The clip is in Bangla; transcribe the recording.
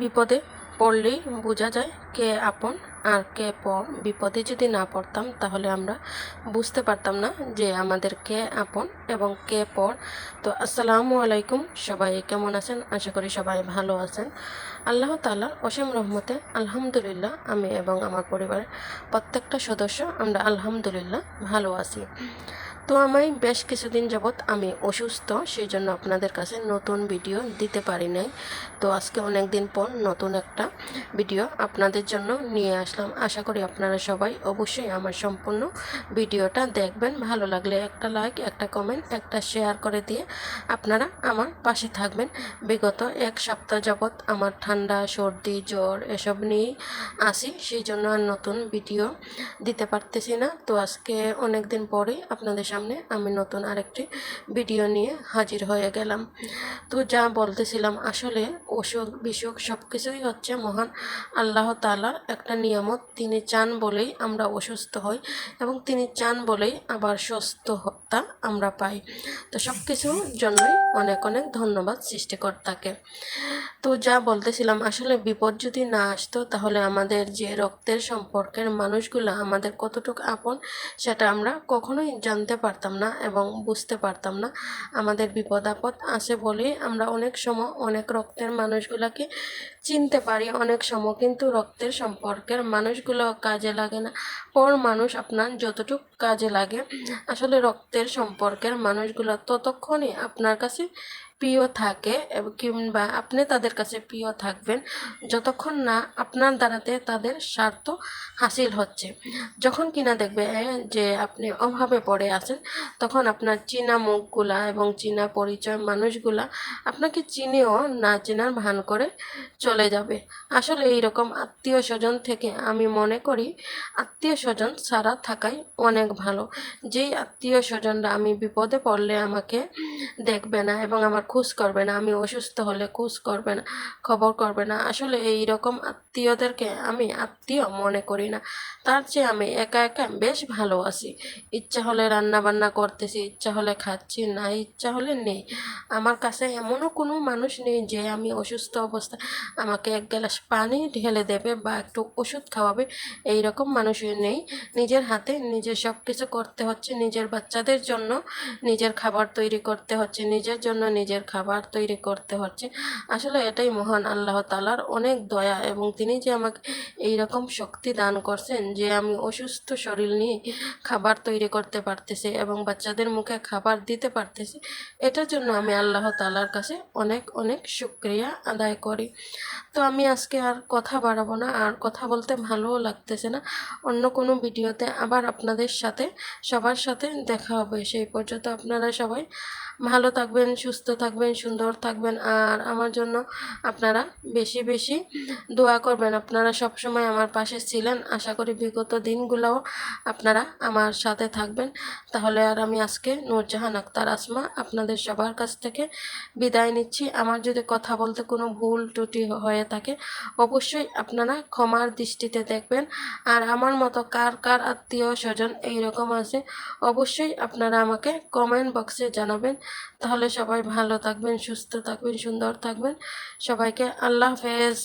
বিপদে পড়লেই বোঝা যায় কে আপন আর কে পর বিপদে যদি না পড়তাম তাহলে আমরা বুঝতে পারতাম না যে আমাদের কে আপন এবং কে পর। তো আসসালামু আলাইকুম, সবাই কেমন আছেন? আশা করি সবাই ভালো আছেন। আল্লাহ তাআলার অসীম রহমতে আলহামদুলিল্লাহ আমি এবং আমার পরিবারের প্রত্যেকটা সদস্য আমরা আলহামদুলিল্লাহ ভালো আছি। তো আমি বেশ কিছুদিন যাবৎ আমি অসুস্থ সেই জন্য আপনাদের কাছে নতুন ভিডিও দিতে পারি নাই। তো আজকে অনেক দিন পর নতুন একটা ভিডিও আপনাদের জন্য নিয়ে আসলাম। আশা করি আপনারা সবাই অবশ্যই আমার সম্পূর্ণ ভিডিওটা দেখবেন। ভালো লাগলে একটা লাইক, একটা কমেন্ট, একটা শেয়ার করে দিয়ে আপনারা আমার পাশে থাকবেন। বিগত এক সপ্তাহ যাবৎ আমার ঠান্ডা, সর্দি, জ্বর এসব নিয়েই আসি সেই জন্য আর নতুন ভিডিও দিতে পারতেছি না। তো আজকে অনেক দিন পরেই আপনাদের সামনে আমি নতুন আরেকটি ভিডিও নিয়ে হাজির হয়ে গেলাম। তো যা বলতেছিলাম, আসলে অসুখ বিসুখ সব কিছুই হচ্ছে মহান আল্লাহ তালার একটা নিয়ামত। তিনি চান বলেই আমরা অসুস্থ হই এবং তিনি চান বলেই আবার সুস্থতা আমরা পাই। তো সব কিছুর জন্যই অনেক অনেক ধন্যবাদ সৃষ্টিকর্তাকে। তো যা বলতেছিলাম, আসলে বিপদ যদি না আসতো তাহলে আমাদের যে রক্তের সম্পর্কের মানুষগুলো আমাদের কতটুকু আপন সেটা আমরা কখনোই জানতে পারতাম না এবং বুঝতে পারতাম না। আমাদের বিপদ আপদ আসে বলেই আমরা অনেক সময় অনেক রক্তের মানুষগুলোকে চিনতে পারি অনেক সময়, কিন্তু রক্তের সম্পর্কের মানুষগুলো কাজে লাগে না। পর মানুষ আপনার যতটুকু কাজে লাগে, আসলে রক্তের সম্পর্কের মানুষগুলো ততক্ষণই আপনার কাছে প্রিয় থাকে কিংবা আপনি তাদের কাছে প্রিয় থাকবেন, যতক্ষণ না আপনার দ্বারাতে তাদের স্বার্থ হাসিল হচ্ছে। যখন কিনা দেখবে যে আপনি অভাবে পড়ে আছেন, তখন আপনার চীনা মুখগুলা এবং চীনা পরিচয় মানুষগুলা আপনাকে চিনেও না চেনার ভান করে চলে যাবে। আসলে এইরকম আত্মীয় স্বজন থেকে আমি মনে করি, আত্মীয় স্বজন ছাড়া থাকাই অনেক ভালো। যেই আত্মীয় স্বজনরা আমি বিপদে পড়লে আমাকে দেখবে না, এবং আমার খোঁজ করবে না, আমি অসুস্থ হলে খোঁজ করবে না, খবর করবে না। আসলে এই রকম আত্মীয়দেরকে আমি আত্মীয় মনে করি না। তার চেয়ে আমি একা একা বেশ ভালো আছি। ইচ্ছা হলে রান্না বান্না করতেছি, ইচ্ছা হলে খাচ্ছি না, ইচ্ছা হলে নেই। আমার কাছে এমনও কোনো মানুষ নেই যে আমি অসুস্থ অবস্থায় আমাকে এক গ্লাস পানি ঢেলে দেবে বা একটু ওষুধ খাওয়াবে এই রকম মানুষই নেই। নিজের হাতে নিজের সব কিছু করতে হচ্ছে, নিজের বাচ্চাদের জন্য নিজের খাবার তৈরি করতে হচ্ছে, নিজের জন্য নিজের খাবার তৈরি করতে হচ্ছে। আসলে এটাই মহান আল্লাহ তালার অনেক দয়া এবং তিনি যে আমাকে এই রকম শক্তি দান করছেন যে আমি অসুস্থ শরীর নিয়ে খাবার তৈরি করতে পারতেছি এবং বাচ্চাদের মুখে খাবার দিতে পারতেছি, এটার জন্য আমি আল্লাহ তালার কাছে অনেক অনেক শুক্রিয়া আদায় করি। তো আমি আজকে আর কথা বাড়াবো না, আর কথা বলতে ভালোও লাগতেছে না। অন্য কোনো ভিডিওতে আবার আপনাদের সাথে, সবার সাথে দেখা হবে। সেই পর্যন্ত আপনারা সবাই ভালো থাকবেন, সুস্থ থাকবেন। সুন্দর থাকবেন আর আমার জন্য আপনারা বেশি বেশি দোয়া করবেন। আপনারা সব সময় আমার পাশে ছিলেন। আশা করি বিগত দিনগুলোও আপনারা আমার সাথে থাকবেন। তাহলে আর আমি আজকে নূরজাহান আক্তার আসমা আপনাদের সবার কাছ থেকে বিদায় নিচ্ছি। আমার যদি কথা বলতে কোনো ভুল ত্রুটি হয়ে থাকে, অবশ্যই আপনারা ক্ষমার দৃষ্টিতে দেখবেন। আর আমার মতো কার কার আত্মীয় স্বজন এইরকম আছে, অবশ্যই আপনারা আমাকে কমেন্ট বক্সে জানাবেন। তাহলে সবাই ভালো থাকবেন সুস্থ থাকবেন সুন্দর থাকবেন। সবাইকে আল্লাহ হাফেজ।